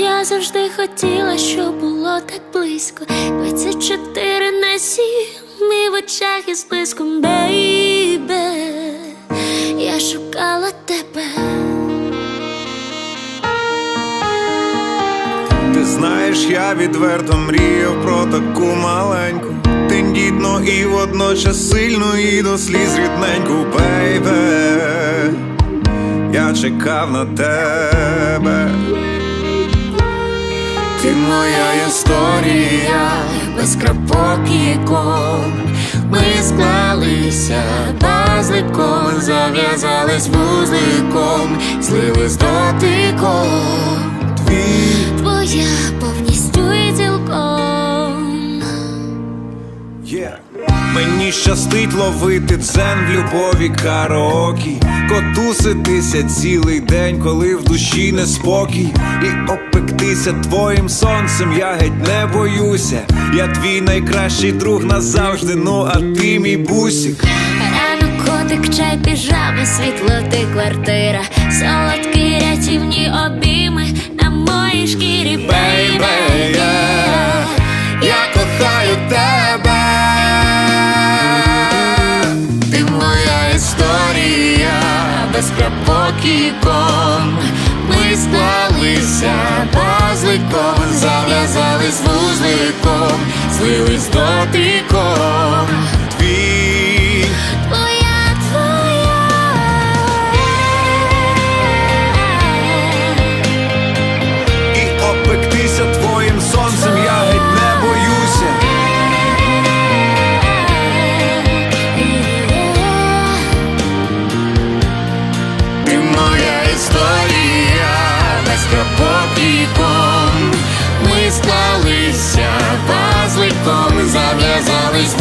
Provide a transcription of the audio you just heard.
завжди хотіла, щоб було так близько. 24 на 7 і в очах із блиском, бейбе. Я шукала тебе. Ти знаєш, я відверто мріяв про таку маленьку, тендітну і водночас сильну і до сліз рідненьку, бейбе. Я чекав на тебе. Моя історія, без крапок і ком Ми склалися пазликом, зав'язались вузликом, злились дотиком. Щастить ловити дзен в любові караокі. Котуситися цілий день, коли в душі неспокій. І опектися твоїм сонцем, я геть не боюся. Я твій найкращий друг назавжди, ну а ти мій бусик. Рано котик, чай, піжами, світло ти квартира, солодкі рятівні обійми без крапок і ком Ми склалися базликом, зав'язались вузликом, злились дотиком. Моя історія, без крапок і ком. Ми склалися пазликом, зав'язались